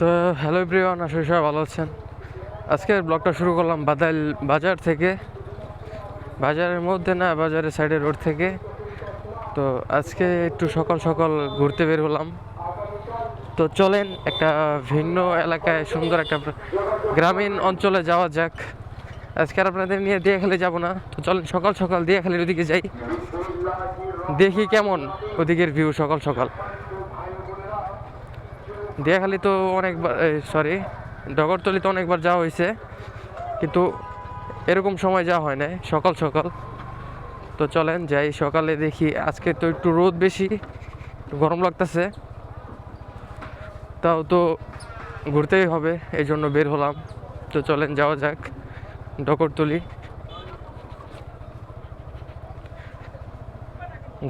তো হ্যালো প্রিয়ন আসলে সবাই ভালো আছেন। আজকের ব্লগটা শুরু করলাম বাদাইল বাজার থেকে। বাজারের মধ্যে না, বাজারের সাইডে রোড থেকে। তো আজকে একটু সকাল সকাল ঘুরতে বের হলাম। তো চলেন একটা ভিন্ন এলাকায় সুন্দর একটা গ্রামীণ অঞ্চলে যাওয়া যাক। আজকে আর আপনাদের নিয়ে দিয়ে খেলে যাব না। তো চলেন সকাল সকাল দিয়ে খেলে ওদিকে যাই। দেখি কেমন ওদিকের ভিউ সকাল সকাল। দিয়াখালি তো অনেকবার সরি ডগরতলি তো অনেকবার যাওয়া হয়েছে, কিন্তু এরকম সময় যাওয়া হয় না সকাল সকাল। তো চলেন যাই, সকালে দেখি আজকে তো একটু রোদ বেশি গরম লাগতেছে। তাও তো ঘুরতেই হবে এই জন্য বের হলাম। তো চলেন যাওয়া যাক, ডগরতলি।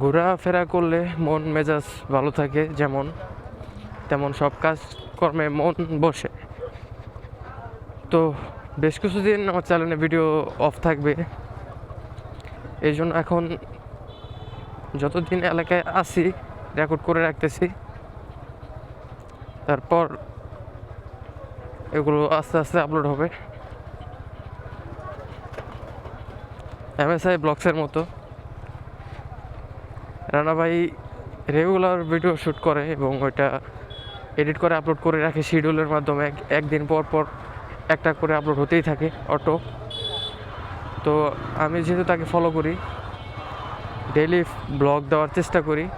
ঘোরাফেরা করলে মন, মেজাজ ভালো থাকে, যেমন। তেমন সব কাজ কর্মে মন বসে। তো বেশ কিছুদিন আমার চ্যানেলে ভিডিও অফ থাকবে। এই জন্য এখন যতদিন এলাকায় আসি রেকর্ড করে রাখতেছি, তারপর এগুলো আস্তে আস্তে আপলোড হবে। এমএসআই ব্লগসের মতো। রানা ভাই রেগুলার ভিডিও শ্যুট করে এবং ওইটা এডিট করে আপলোড করে রাখে শিডিউলের মাধ্যমে। এক- একদিন পর পর একটা করে আপলোড হতেই থাকে অটো তো আমি যেহেতু তাকে ফলো করি ডেইলি ব্লগ দেওয়ার চেষ্টা করি,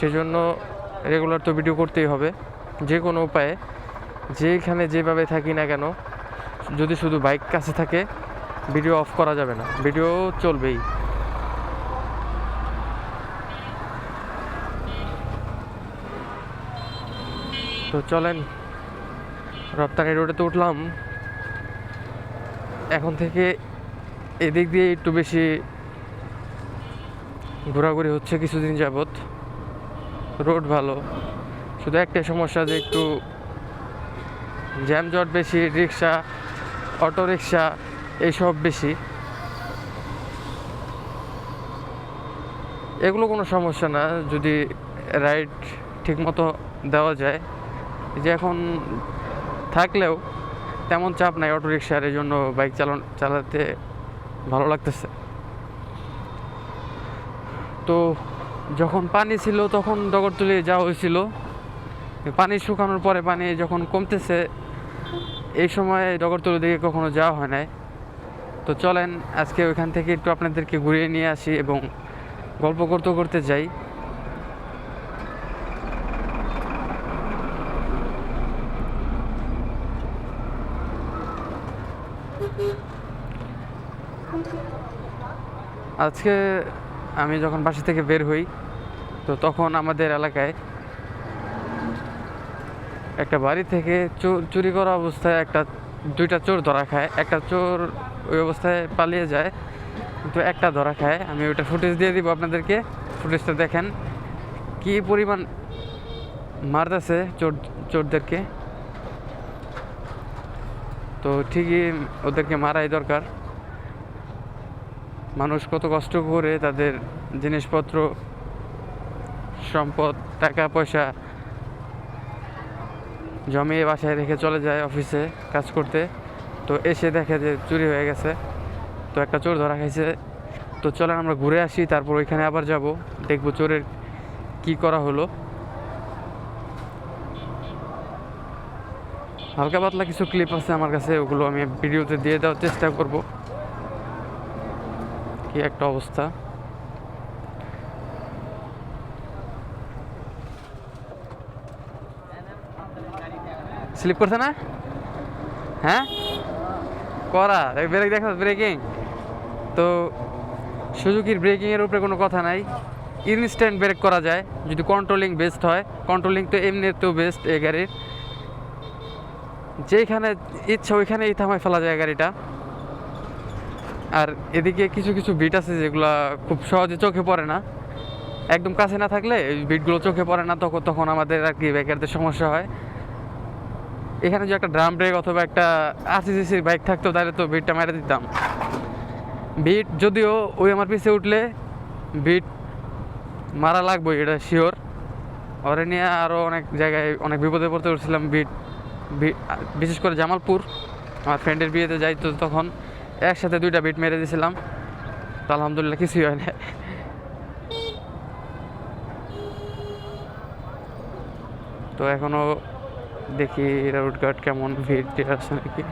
সেজন্য রেগুলার তো ভিডিও করতেই হবে। যে কোনো উপায়ে যেখানে যেভাবে থাকি না কেন, যদি শুধু বাইক কাছে থাকে ভিডিও অফ করা যাবে না। ভিডিও চলবেই। তো চলেন, রপ্তানি রোডে উঠলাম। এখন থেকে এদিক দিয়ে একটু বেশি ঘোরাঘুরি হচ্ছে কিছুদিন যাবৎ। রোড ভালো। শুধু একটাই সমস্যা যে একটু জ্যামজট বেশি, রিক্সা অটো রিক্সা এইসব বেশি। এগুলো কোনো সমস্যা না, যদি রাইড ঠিকমতো দেওয়া যায়। যে এখন থাকলেও তেমন চাপ নাই অটো রিক্সার এই জন্য বাইক চালান, চালাতে ভালো লাগতেছে। তো যখন পানি ছিল, তখন ডগরতলি যাওয়া হয়েছিল। পানি শুকানোর পরে পানি যখন কমতেছে, এই সময় ডগরতলি দিকে কখনো যাওয়া হয় নাই। তো চলেন, আজকে ওইখান থেকে একটু আপনাদেরকে ঘুরিয়ে নিয়ে আসি এবং গল্প করতে করতে যাই। আজকে আমি যখন বাসা থেকে বের হই, তো তখন আমাদের এলাকায় একটা বাড়ি থেকে চুরি করা অবস্থায় একটা, দুইটা চোর ধরা খায়। একটা চোর ওই অবস্থায় পালিয়ে যায়, কিন্তু একটা ধরা খায়। আমি ওইটা ফুটেজ দিয়ে দিব আপনাদেরকে। ফুটেজটা দেখেন। কি পরিমাণ মারতেছে চোর চোরদেরকে। তো ঠিকই ওদেরকে মারাই দরকার। মানুষ কত কষ্ট করে তাদের জিনিসপত্র, সম্পদ, টাকা, পয়সা জমিয়ে বাসায় রেখে চলে যায় অফিসে কাজ করতে। তো এসে দেখে যে চুরি হয়ে গেছে। তো একটা চোর ধরা খাইছে। তো চলেন আমরা ঘুরে আসি, তারপর ওইখানে আবার যাব। দেখব চোরের কি করা হলো। হালকা পাতলা কিছু ক্লিপ আছে আমার কাছে, ওগুলো আমি ভিডিওতে দিয়ে দেওয়ার চেষ্টা করব। কি একটা অবস্থা? স্লিপ করছে না? হ্যাঁ? করা। ব্রেক দেখো, ব্রেকিং। তো সুজুকির ব্রেকিংয়ের উপরে কোনো কথা নাই। ইনস্ট্যান্ট ব্রেক করা যায়, যদি কন্ট্রোলিং বেস্ট হয়। কন্ট্রোলিং তো এমনিতেও বেস্ট এই গাড়ির। যেখানে ইচ্ছা ওইখানেই থামায় ফেলা যায় গাড়িটা। আর এদিকে কিছু কিছু বিট আছে যেগুলা খুব সহজে চোখে পড়ে না। একদম কাছে না থাকলে বিটগুলো চোখে পড়ে না, তখন তখন আমাদের আর কি বাইকারদের সমস্যা হয়। এখানে যে একটা ড্রাম ব্রেক অথবা একটা আরসিসিসি বাইক থাকতো, তাহলে তো বিটটা মেরে দিতাম। বিট যদিও ওই আমার পিছে উঠলে বিট মারা লাগবে এটা শিওর ওরে নিয়ে আরও অনেক জায়গায় অনেক বিপদে পড়তে করছিলাম বিট বিশেষ করে জামালপুর। আমার ফ্রেন্ডের বিয়েতে যাই তো তখন। একসাথে দুইটা বিট মেরে দিয়েছিলাম তো আলহামদুলিল্লাহ কিছুই হয় না তো এখনও দেখি রোড গার্ড কেমন ভিড় টিড় আছে নাকি।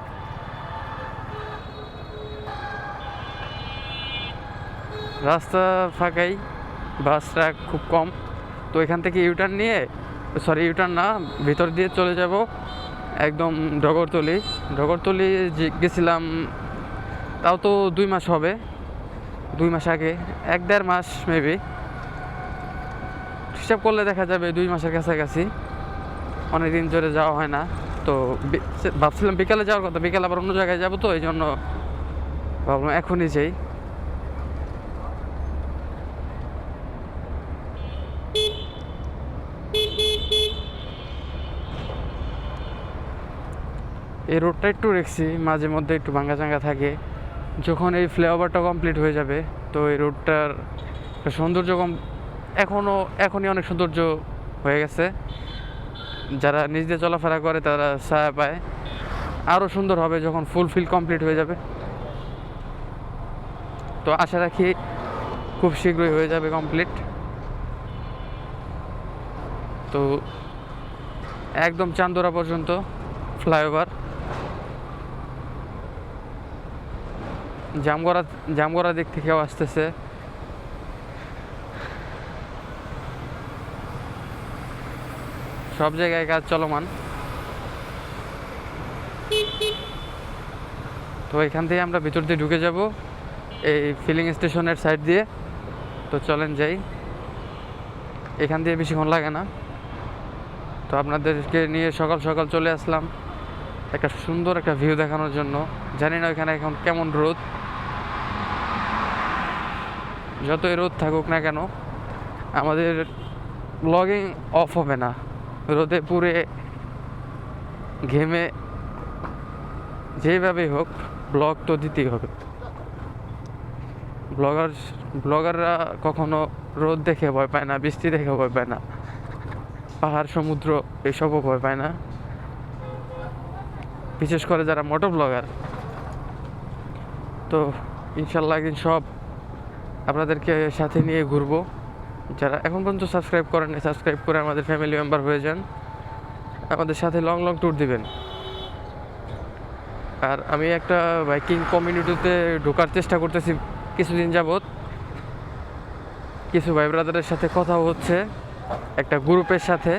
রাস্তা ফাঁকাই বাস ট্রাক খুব কম। তো এখান থেকে ইউটার্ন নিয়ে সরি ইউটার্ন না, ভিতর দিয়ে চলে যাব একদম ডগরতলি। ডগরতলি গেছিলাম তাও তো দুই মাস হবে। দুই মাস আগে। এক দেড় মাস মেবি হিসাব করলে দেখা যাবে দুই মাসের কাছাকাছি। অনেক দিন ধরে যাওয়া হয় না। তো ভাবছিলাম বিকালে যাওয়ার কথা। বিকালে আবার অন্য জায়গায় যাব তো, এই জন্য ভাবলাম এখনই যাই। এই রোডটা একটু রেখছি মাঝে মধ্যে একটু ভাঙ্গা চাঙ্গা থাকে। যখন এই ফ্লাইওভারটা কমপ্লিট হয়ে যাবে, তো এই রোডটার সৌন্দর্য কম এখনও এখনই অনেক সৌন্দর্য হয়ে গেছে। যারা নিজ দিয়ে চলাফেরা করে, তারা ছায়া পায়। আরও সুন্দর হবে যখন ফুল ফিল কমপ্লিট হয়ে যাবে। তো আশা রাখি খুব শীঘ্রই হয়ে যাবে কমপ্লিট তো একদম চান্দোরা পর্যন্ত ফ্লাইওভার। জামগড়া জামগড়া দিক থেকেও আসতেছে। সব জায়গায় কাজ চলমান। তো এখান থেকে আমরা ভিতর দিয়ে ঢুকে যাব, এই ফিলিং স্টেশনের সাইড দিয়ে। তো চলেন যাই। এখান দিয়ে বেশিক্ষণ লাগে না। তো আপনাদেরকে নিয়ে সকাল সকাল চলে আসলাম। একটা সুন্দর একটা ভিউ দেখানোর জন্য। জানি না ওইখানে এখন কেমন রোদ। যতই রোদ থাকুক না কেন, আমাদের ব্লগিং অফ হবে না। রোদে পুড়ে ঘেমে যেভাবেই হোক ব্লগ তো দিতেই হবে। ব্লগার ব্লগাররা কখনো রোদ দেখে ভয় পায় না, বৃষ্টি দেখে ভয় পায় না, পাহাড়, সমুদ্র এসবও ভয় পায় না। বিশেষ করে যারা মোটো ব্লগার তো ইনশাল্লাহ একদিন সব আপনাদেরকে সাথে নিয়ে ঘুরবো। যারা এখন পর্যন্ত সাবস্ক্রাইব করেন সাবস্ক্রাইব করে আমাদের ফ্যামিলি মেম্বার হয়ে যান। আমাদের সাথে লং লং ট্যুর দিবেন। আর আমি একটা বাইকিং কমিউনিটিতে ঢোকার চেষ্টা করতেছি কিছুদিন যাবৎ। কিছু ভাই ব্রাদারের সাথে কথা হচ্ছে, একটা গ্রুপের সাথে।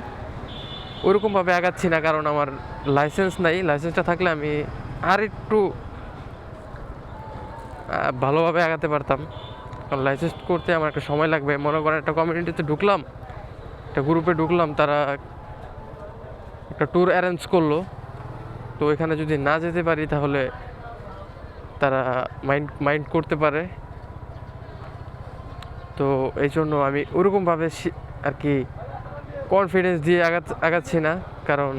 ওরকমভাবে আগাচ্ছি না, কারণ আমার লাইসেন্স নাই। লাইসেন্সটা থাকলে আমি আর একটু ভালোভাবে আগাতে পারতাম। কারণ লাইসেন্স করতে আমার একটা সময় লাগবে। মনে করেন একটা কমিউনিটিতে ঢুকলাম, একটা গ্রুপে ঢুকলাম, তারা একটা ট্যুর অ্যারেঞ্জ করল। তো এখানে যদি না যেতে পারি তাহলে তারা মাইন্ড মাইন্ড করতে পারে। তো এই জন্য আমি ওরকমভাবে আর কি কনফিডেন্স দিয়ে আগাত আগাচ্ছি না। কারণ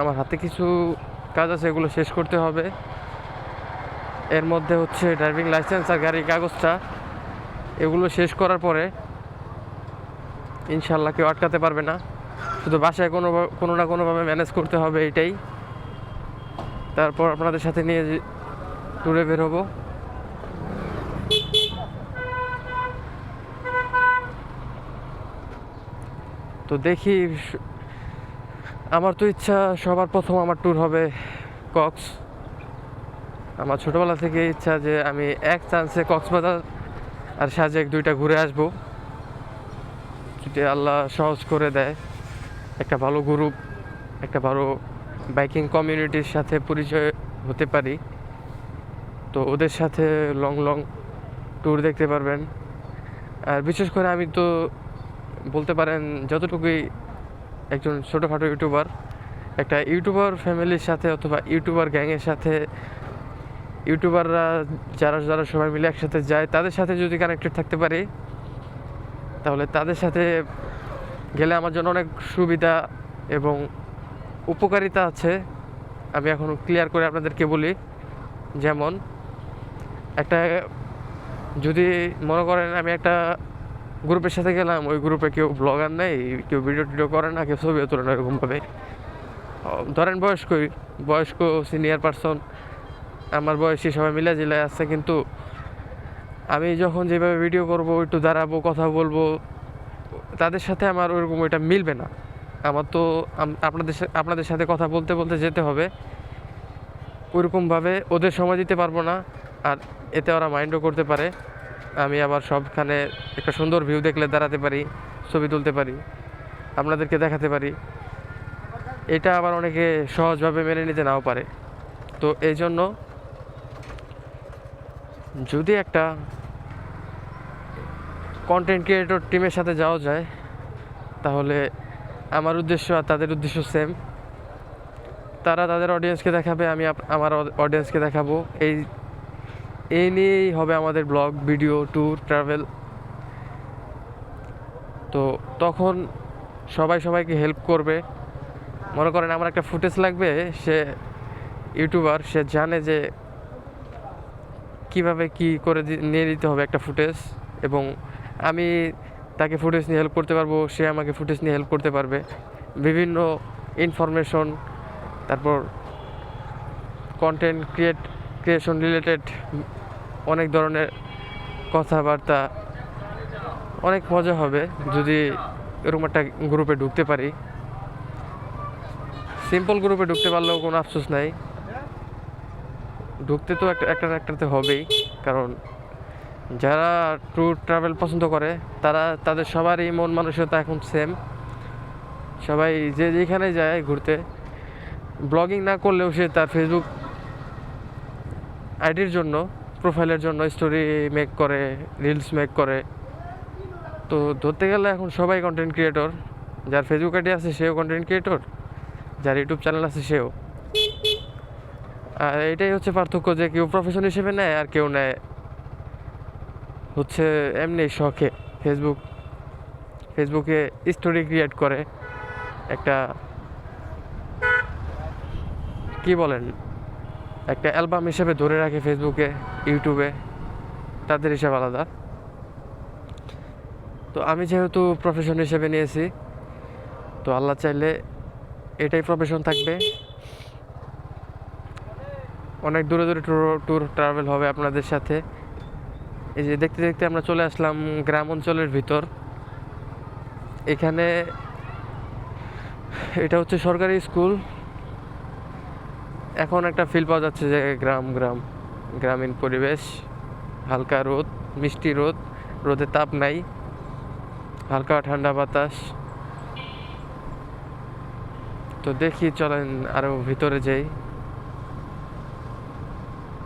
আমার হাতে কিছু কাজ আছে, এগুলো শেষ করতে হবে। এর মধ্যে হচ্ছে ড্রাইভিং লাইসেন্স আর গাড়ির কাগজটা। এগুলো শেষ করার পরে ইনশাল্লাহ কেউ আটকাতে পারবে না। শুধু বাসায় কোনো কোনো না কোনোভাবে ম্যানেজ করতে হবে এটাই। তারপর আপনাদের সাথে নিয়ে ট্যুরে বেরোবো তো দেখি আমার তো ইচ্ছা সবার প্রথম আমার ট্যুর হবে কক্স আমার ছোটোবেলা থেকে ইচ্ছা যে আমি এক চান্সে কক্সবাজার আর সাজেক দুইটা ঘুরে আসব। যদি আল্লাহ সহজ করে দেয়, একটা ভালো গ্রুপ একটা ভালো বাইকিং কমিউনিটির সাথে পরিচয় হতে পারি। তো ওদের সাথে লং লং ট্যুর দেখতে পারবেন। আর বিশেষ করে আমি তো বলতে পারেন, যতটুকুই একজন ছোটোখাটো ইউটিউবার একটা ইউটিউবার ফ্যামিলির সাথে অথবা ইউটিউবার গ্যাংয়ের সাথে ইউটিউবাররা যারা যারা সবাই মিলে একসাথে যায়, তাদের সাথে যদি কানেক্টেড থাকতে পারি, তাহলে তাদের সাথে গেলে আমার জন্য অনেক সুবিধা এবং উপকারিতা আছে। আমি এখন ক্লিয়ার করে আপনাদেরকে বলি, যেমন একটা, যদি মনে করেন আমি একটা গ্রুপের সাথে গেলাম, ওই গ্রুপে কেউ ব্লগার নেই, কেউ ভিডিও টিডিও করে না, কেউ ছবিও তোলে না এরকমভাবে ধরেন বয়স্কই, বয়স্ক সিনিয়র পার্সন আমার বয়সী সবাই মিলে জিলে আছে, কিন্তু আমি যখন যেভাবে ভিডিও করব, একটু দাঁড়াবো, কথা বলব, তাদের সাথে আমার ওরকম ওইটা মিলবে না। আমার তো আপনাদের আপনাদের সাথে কথা বলতে বলতে যেতে হবে। ওইরকমভাবে ওদের সময় দিতে পারব না, আর এতে ওরা মাইন্ডও করতে পারে। আমি আবার সবখানে একটা সুন্দর ভিউ দেখলে দাঁড়াতে পারি, ছবি তুলতে পারি, আপনাদেরকে দেখাতে পারি। এটা আবার অনেকে সহজভাবে মেনে নিতে নাও পারে। তো এই জন্য যদি একটা কন্টেন্ট ক্রিয়েটর টিমের সাথে যাওয়া যায়, তাহলে আমার উদ্দেশ্য আর তাদের উদ্দেশ্য সেম তারা তাদের অডিয়েন্সকে দেখাবে, আমি আমার অডিয়েন্সকে দেখাবো। এই এই নিয়েই হবে আমাদের ব্লগ ভিডিও ট্যুর ট্রাভেল তো তখন সবাই সবাইকে হেল্প করবে। মনে করেন আমার একটা ফুটেজ লাগবে, সে ইউটিউবার সে জানে যে কীভাবে কি করে নিয়ে দিতে হবে একটা ফুটেজ এবং আমি তাকে ফুটেজ নিয়ে হেল্প করতে পারব, সে আমাকে ফুটেজ নিয়ে হেল্প করতে পারবে। বিভিন্ন ইনফরমেশন তারপর কন্টেন্ট ক্রিয়েট ক্রিয়েশন রিলেটেড অনেক ধরনের কথাবার্তা, অনেক মজা হবে যদি এরকম একটা গ্রুপে ঢুকতে পারি। সিম্পল গ্রুপে ঢুকতে পারলেও কোনো আফসোস নাই। ঢুকতে তো একটা একটা একটাতে হবেই। কারণ যারা ট্যুর ট্রাভেল পছন্দ করে, তারা, তাদের সবারই মন মানসিকতা এখন সেম সবাই যে যেখানে যায় ঘুরতে, ব্লগিং না করলেও সে তার ফেসবুক আইডির জন্য, প্রোফাইলের জন্য স্টোরি মেক করে রিলস মেক করে। তো ধরতে গেলে এখন সবাই কন্টেন্ট ক্রিয়েটর যার ফেসবুক আইডি আছে সেও কন্টেন্ট ক্রিয়েটর যার ইউটিউব চ্যানেল আছে সেও। আর এটাই হচ্ছে পার্থক্য যে কেউ প্রফেশন হিসেবে নেয় আর কেউ নেয়। হচ্ছে এমনি শখে ফেসবুক ফেসবুকে স্টোরি ক্রিয়েট করে। একটা কি বলেন? একটা অ্যালবাম হিসেবে ধরে রাখে ফেসবুকে ইউটিউবে তাদের হিসাব আলাদা। তো আমি যেহেতু প্রফেশন হিসেবে নিয়েছি, তো আল্লাহ চাইলে এটাই প্রফেশন থাকবে। অনেক দূরে দূরে ট্যুর ট্যুর ট্রাভেল হবে আপনাদের সাথে। এই যে দেখতে দেখতে আমরা চলে আসলাম গ্রাম অঞ্চলের ভিতর। এখানে এটা হচ্ছে সরকারি স্কুল। এখন একটা ফিল পাওয়া যাচ্ছে যে গ্রাম গ্রাম, গ্রামীণ পরিবেশ, হালকা রোদ, মিষ্টি রোদ, রোদে তাপ নাই, হালকা ঠান্ডা বাতাস। তো দেখি চলেন আরও ভিতরে যাই।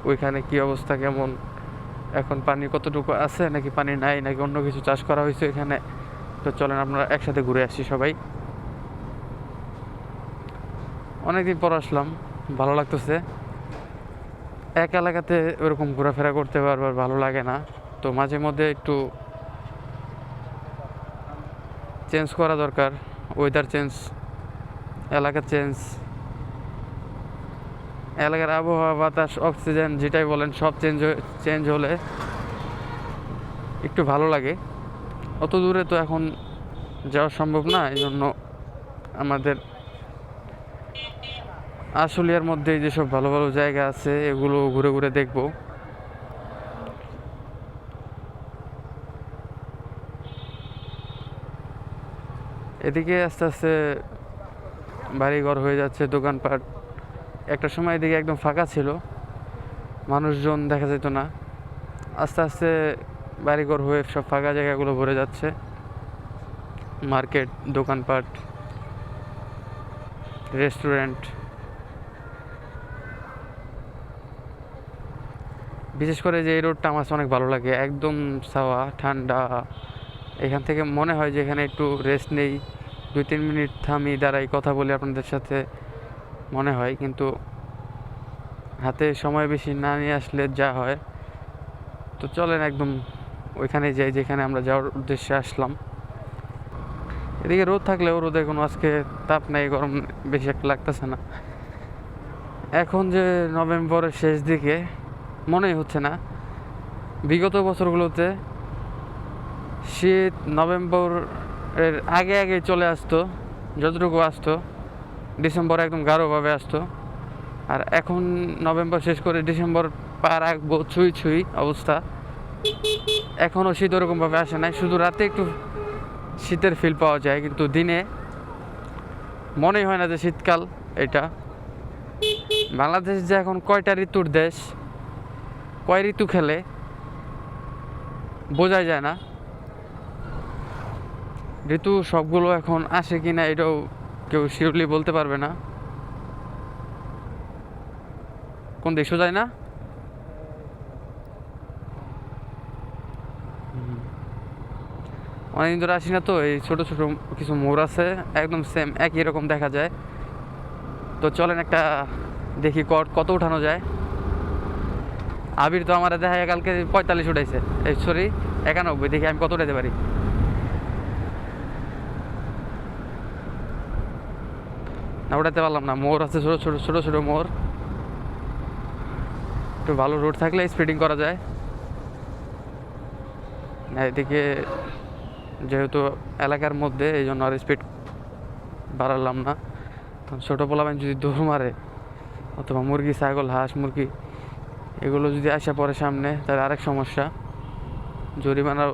ওইখানে কি অবস্থা, কেমন? এখন পানি কতটুকু আছে, নাকি পানি নাই, নাকি অন্য কিছু চাষ করা হয়েছে এখানে তো চলেন আপনারা একসাথে ঘুরে আসি সবাই। অনেকদিন পর আসলাম, ভালো লাগতেছে। এক এলাকাতে ওরকম ঘোরাফেরা করতে বারবার ভালো লাগে না। তো মাঝে মধ্যে একটু চেঞ্জ করা দরকার ওয়েদার চেঞ্জ এলাকা চেঞ্জ এলাকার আবহাওয়া, বাতাস, অক্সিজেন যেটাই বলেন, সব চেঞ্জ চেঞ্জ হলে একটু ভালো লাগে। অত দূরে তো এখন যাওয়া সম্ভব না এই জন্য আমাদের আশুলিয়ার মধ্যে যেসব ভালো ভালো জায়গা আছে, এগুলো ঘুরে ঘুরে দেখব। এদিকে আস্তে আস্তে বাড়িঘর হয়ে যাচ্ছে, দোকানপাট। একটা সময় এদিকে একদম ফাঁকা ছিল। মানুষজন দেখা যেত না। আস্তে আস্তে বাড়িঘর হয়ে সব ফাঁকা জায়গাগুলো ভরে যাচ্ছে। মার্কেট, দোকানপাট, রেস্টুরেন্ট। বিশেষ করে যে এই রোডটা আমার অনেক ভালো লাগে। একদম ছাওয়া, ঠান্ডা। এখান থেকে মনে হয় যে এখানে একটু রেস্ট নেই। দুই, তিন মিনিট থামি দাঁড়াই, কথা বলি আপনাদের সাথে। মনে হয়, কিন্তু হাতে সময় বেশি না নিয়ে আসলে যা হয়। তো চলেন একদম ওইখানে যাই, যেখানে আমরা যাওয়ার উদ্দেশ্যে আসলাম। এদিকে রোদ থাকলেও রোদে কোনো আজকে তাপ নেই, গরম বেশি একটা লাগতেছে না। এখন যে নভেম্বরের শেষ দিকে, মনেই হচ্ছে না। বিগত বছরগুলোতে শীত নভেম্বর এর আগে আগে চলে আসতো, যতটুকু আসতো। ডিসেম্বর একদম গাঢ়ভাবে আসতো। আর এখন নভেম্বর শেষ করে ডিসেম্বর পার রাখব ছুঁই ছুঁই অবস্থা। এখনও শীত ওরকমভাবে আসে নাই, শুধু রাতে একটু শীতের ফিল পাওয়া যায়, কিন্তু দিনে মনেই হয় না যে শীতকাল এটা। বাংলাদেশ যে এখন কয়টা ঋতুর দেশ, কয় ঋতু খেলে, বোঝাই যায় না। ঋতু সবগুলো এখন আসে কি না এটাও কেউ শিওরলি বলতে পারবে না। কোন দেশও যায় না। অনেকদিন ধরে আসি না তো, এই ছোট ছোট কিছু মোড় আছে, একদম সেম একই রকম দেখা যায়। তো চলেন একটা দেখি কট কত উঠানো যায়। আবির তো আমার দেখা কালকে পঁয়তাল্লিশ উঠাইছে। এই সরি একানব্বই, দেখি আমি কত উঠাইতে পারি। না উঠাতে পারলাম না। মোর আছে ছোটো ছোটো ছোটো ছোটো মোর। একটু ভালো রোড থাকলে স্পিডিং করা যায়। এদিকে যেহেতু এলাকার মধ্যে এই জন্য আর স্পিড বাড়ালাম না। কারণ ছোটো পোলাবেন যদি দৌড় মারে, অথবা মুরগি, ছাগল, হাঁস, মুরগি, এগুলো যদি আসা পড়ে সামনে, তাহলে আরেক সমস্যা। জরিমানা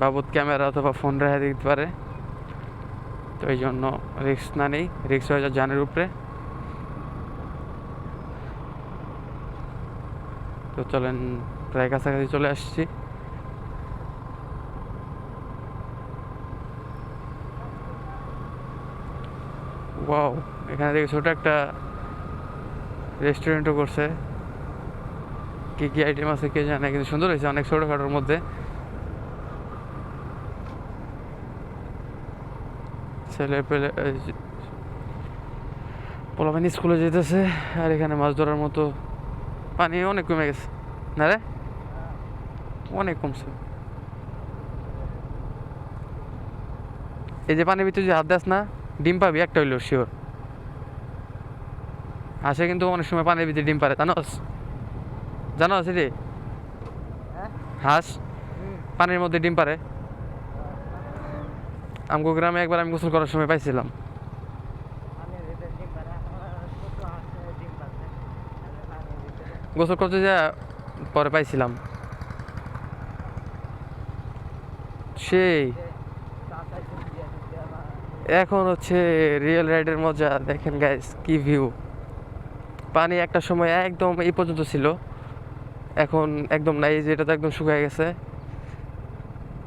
বাবদ ক্যামেরা অথবা ফোন রেখে দিতে পারে। তো এই জন্য রিক্স না নেই রিক্স হয়ে যায় জানের উপরে। তো চলেন, প্রায় কাছাকাছি চলে আসছি। ওয়াও এখানে দেখি ছোট একটা রেস্টুরেন্টও করছে। কি কি আইটেম আছে কে জানে, কিন্তু সুন্দর হয়েছে অনেক ছোটোখাটোর মধ্যে। ছেলে পেলে পোলাপানি স্কুলে যেতেছে আর এখানে মাছ ধরার মতো পানি অনেক কমে গেছে। না রে? অনেক কমছে। এই যে পানির ভিতরে যে হাত দাস না ডিম পাবি একটা হইল শিওর। হাঁসে কিন্তু অনেক সময় পানির ভিতরে ডিম পারে জানো জানোস জানোস রে হাঁস? পানির মধ্যে ডিম পারে। আমগো গ্রামে একবার আমি গোসল করার সময় পাইছিলাম। গোসল করতে যা পরে পাইছিলাম। সেই। এখন হচ্ছে রিয়েল রাইডের মজা, দেখেন গাইস কি ভিউ পানি একটা সময় একদম এই পর্যন্ত ছিল। এখন একদম নাই যে এটা তো একদম শুকিয়ে গেছে।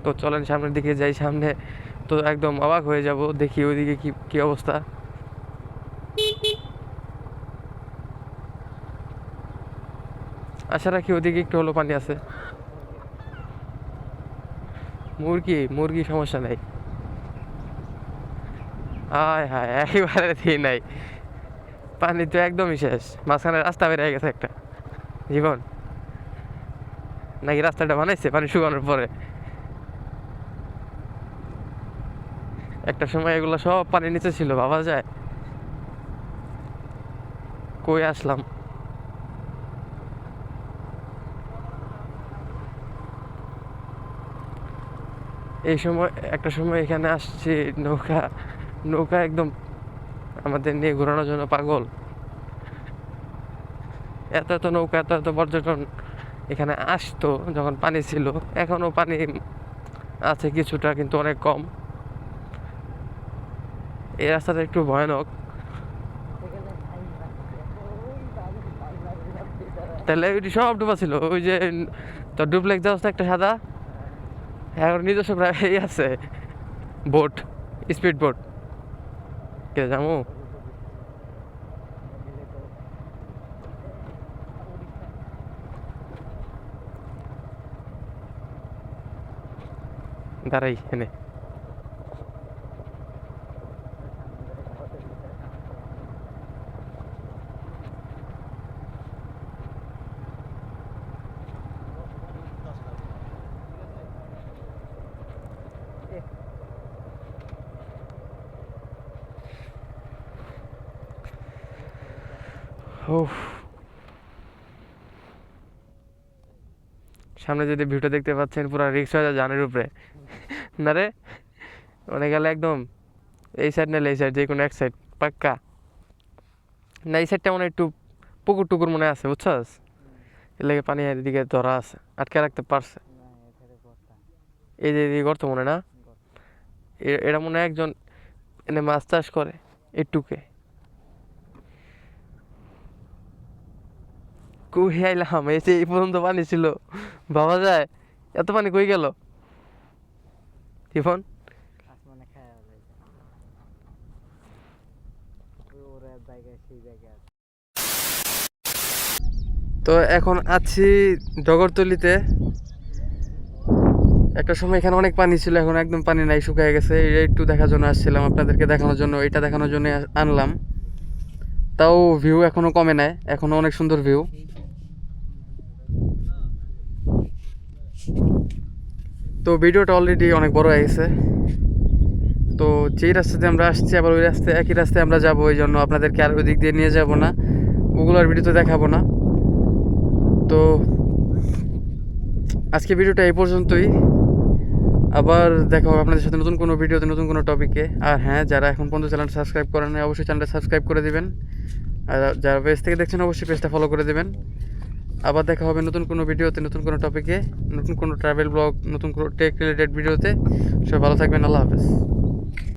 তো চলেন সামনের দিকে যাই, সামনে তো একদম অবাক হয়ে যাব দেখি ওইদিকে কি কি অবস্থা। আশা রাখি ওদিকে একটু হলো পানি আছে। মুরগি মুরগি সমস্যা নাই। আয় হায়, একেবারে দিয়ে নাই। পানি তো একদমই শেষ, মাঝখানে রাস্তা বেরিয়ে গেছে একটা। জীবন। নাকি রাস্তাটা বানাইছে পানি শুকানোর পরে? একটা সময় এগুলো সব পানির নিচে ছিল, ভাবা যায়। কই আসলাম? এই সময়, একটা সময় এখানে আসছি, নৌকা নৌকা একদম আমাদের নিয়ে ঘোরানোর জন্য পাগল। এত এত নৌকা, এত এত পর্যটন এখানে আসতো যখন পানি ছিল এখনও পানি আছে কিছুটা, কিন্তু অনেক কম। এই রাস্তাটা একটু ভয়ানক। তাহলে ওইটি সব ডুবা ছিল। ওই যে তোর ডুপ্লেক্স যাওয়া একটা সাদা। এখন নিজস্ব প্রায় আছে। Boat, speed boat. কে যাব দাঁড়াই, এনে। সামনে যদি ভিউটা দেখতে পাচ্ছেন, পুরো রিক্সা জানের উপরে। না রে? মানে গেলে একদম এই সাইড নাহলে এই সাইড যে কোনো এক সাইড পাক্কা। না, এই সাইডটা মনে হয় একটু পুকুর টুকুর মনে আছে, বুঝছস? এর লেগে পানি এদিকে ধরা আছে, আটকে রাখতে পারছে। এই যে এদিকে করতো মনে হয় না? এ- এরা মনে হয় একজন এনে মাছ চাষ করে একটুকে কই আইলাম? এই যে এই পর্যন্ত পানি ছিল। বাবা যায়? এত পানি কই গেল? টিফন তো এখন আছি ডগরতলিতে একটা সময় এখানে অনেক পানি ছিল এখন একদম পানি নাই শুকিয়ে গেছে। এটা একটু দেখার জন্য আসছিলাম আপনাদেরকে দেখানোর জন্য এটা দেখানোর জন্য আনলাম। তাও ভিউ এখনও কমে নাই এখনও অনেক সুন্দর ভিউ তো ভিডিওটা অলরেডি অনেক বড় হয়ে গেছে। তো যেই রাস্তাতে আমরা আসছি, আবার ওই রাস্তায়, একই রাস্তায় আমরা যাব ওই জন্য আপনাদেরকে আর ওই দিক দিয়ে নিয়ে যাব না। ওগুলো আর ভিডিওতে দেখাবো না। তো আজকে ভিডিওটা এই পর্যন্তই। আবার দেখা হবে আপনাদের সাথে নতুন কোনো ভিডিওতে নতুন কোনো টপিকে আর হ্যাঁ যারা এখন পর্যন্ত চ্যানেল সাবস্ক্রাইব করেন অবশ্যই চ্যানেলটা সাবস্ক্রাইব করে দেবেন। আর যারা পেজ থেকে দেখছেন, অবশ্যই পেজটা ফলো করে দেবেন। আবার দেখা হবে নতুন কোনো ভিডিওতে, নতুন কোনো টপিকে নতুন কোনো ট্রাভেল ব্লগ নতুন কোনো টেক রিলেটেড ভিডিওতে। সবাই ভালো থাকবেন, আল্লাহ হাফেজ।